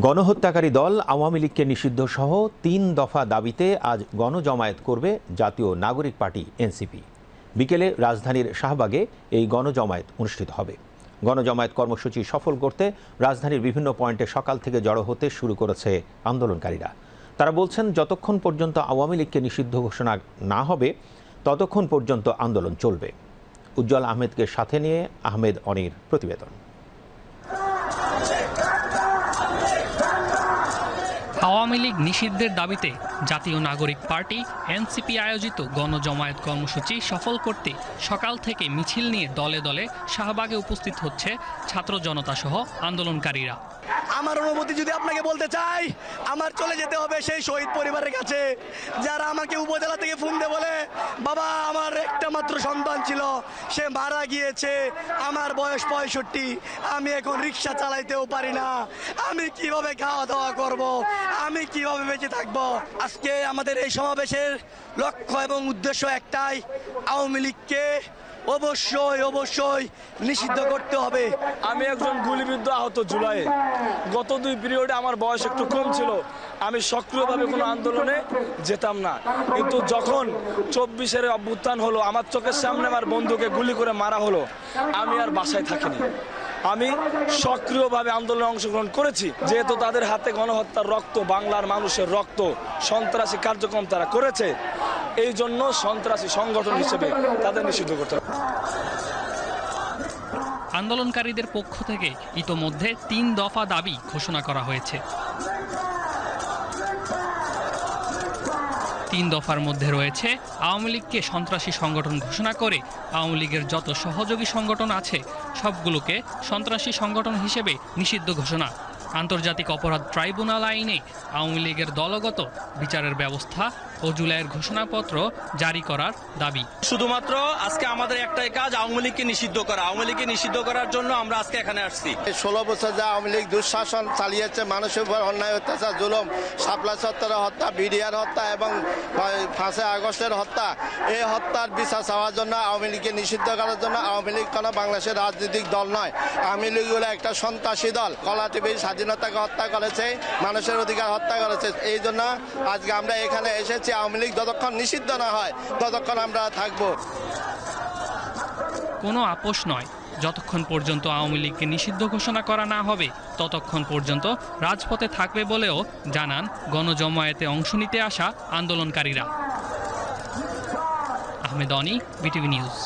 গণহত্যাকারী দল আওয়ামী লীগকে নিষিদ্ধ সহ তিন দফা দাবিতে আজ গণজমায়েত করবে জাতীয় নাগরিক পার্টি, এনসিপি। বিকেলে রাজধানীর শাহবাগে এই গণজমায়েত অনুষ্ঠিত হবে। গণজমায়েত কর্মসূচি সফল করতে রাজধানীর বিভিন্ন পয়েন্টে সকাল থেকে জড়ো হতে শুরু করেছে আন্দোলনকারীরা। তারা বলছেন, যতক্ষণ পর্যন্ত আওয়ামী লীগকে নিষিদ্ধ ঘোষণা না হবে, ততক্ষণ পর্যন্ত আন্দোলন চলবে। উজ্জ্বল আহমেদকে সাথে নিয়ে আহমেদ অনির প্রতিবেদন। আওয়ামী লীগ নিষিদ্ধের দাবিতে জাতীয় নাগরিক পার্টি, এনসিপি আয়োজিত গণজমায়েত কর্মসূচি সফল করতে সকাল থেকে মিছিল নিয়ে দলে দলে শাহবাগে উপস্থিত হচ্ছে ছাত্র জনতা সহ আন্দোলনকারীরা। আমার অনুমতি যদি আপনাকে বলতে চাই, আমার চলে যেতে হবে সেই শহীদ পরিবারের কাছে, যারা আমাকে উপজেলা থেকে ফোন দিয়ে বলে বাবা আমার একটা মাত্র সন্তান ছিল, সে মারা গিয়েছে, আমার বয়স পঁয়ষট্টি, আমি এখন রিক্সা চালাইতেও পারি না, আমি কীভাবে খাওয়া দাওয়া করব, আমি কীভাবে বেঁচে থাকব? আজকে আমাদের এই সমাবেশের লক্ষ্য এবং উদ্দেশ্য একটাই, আওয়ামী লীগকে অবশ্যই অবশ্যই নিষিদ্ধ করতে হবে। আমি একজন গুলিবিদ্ধ আহত জুলাইয়ে গত দুই পিরিয়ডে আমার বয়স একটু কম ছিল। আমি সক্রিয়ভাবে কোনো আন্দোলনে যেতাম না। কিন্তু যখন চব্বিশের অভ্যুত্থান হলো, আমার চোখের সামনে আমার বন্ধুকে গুলি করে মারা হলো, আমি আর বাসায় থাকিনি। আমি সক্রিয়ভাবে আন্দোলনে অংশগ্রহণ করেছি। যেহেতু তাদের হাতে গণহত্যার রক্ত, বাংলার মানুষের রক্ত, সন্ত্রাসী কার্যক্রম তারা করেছে এই জন্য সন্ত্রাসী সংগঠন হিসেবে তাদের নিষিদ্ধ করতে হবে। আন্দোলনকারীদের পক্ষ থেকে ইতোমধ্যে তিন দফা দাবি ঘোষণা করা হয়েছে। তিন দফার মধ্যে রয়েছে, আওয়ামী লীগকে সন্ত্রাসী সংগঠন ঘোষণা করে আওয়ামী লীগের যত সহযোগী সংগঠন আছে, সবগুলোকে সন্ত্রাসী সংগঠন হিসেবে নিষিদ্ধ ঘোষণা আন্তর্জাতিক অপরাধ ট্রাইব্যুনাল আইনে আওয়ামী লীগের দলগত বিচারের ব্যবস্থা ও জুলাইয়ের ঘোষণাপত্র জারি করার দাবি। শুধুমাত্র আজকে আমাদের একটাই কাজ আওয়ামী লীগকে নিষিদ্ধ করা। আওয়ামী লীগকে নিষিদ্ধ করার জন্য আমরা আজকে এখানে আসছি। ষোলো বছর যা আওয়ামী লীগ দুঃশাসন চালিয়েছে মানুষের উপর অন্যায় অত্যাচার জুলম শাপলা চত্বরের হত্যা বিডিআর হত্যা এবং ফাঁসে আগস্টের হত্যা এই হত্যার বিচার চাওয়ার জন্য আওয়ামী লীগকে নিষিদ্ধ করার জন্য আওয়ামী লীগ কোনো বাংলাদেশের রাজনৈতিক দল নয়। আওয়ামী লীগ হলো একটা সন্ত্রাসী দল। কলা টিভির স্বাধীনতাকে হত্যা করেছে, মানুষের অধিকার হত্যা করেছে। এই জন্য আজকে আমরা এখানে এসেছি, আওয়ামী লীগ যতক্ষণ নিষিদ্ধ না হয়, ততক্ষণ আমরা থাকব। কোনো আপোষ নয়। যতক্ষণ পর্যন্ত আওয়ামী লীগকে নিষিদ্ধ ঘোষণা করা না হবে, ততক্ষণ পর্যন্ত রাজপথে থাকবে বলেও জানান গণজমায়েতে অংশ নিতে আসা আন্দোলনকারীরা। Ahmed Oni, BTV news.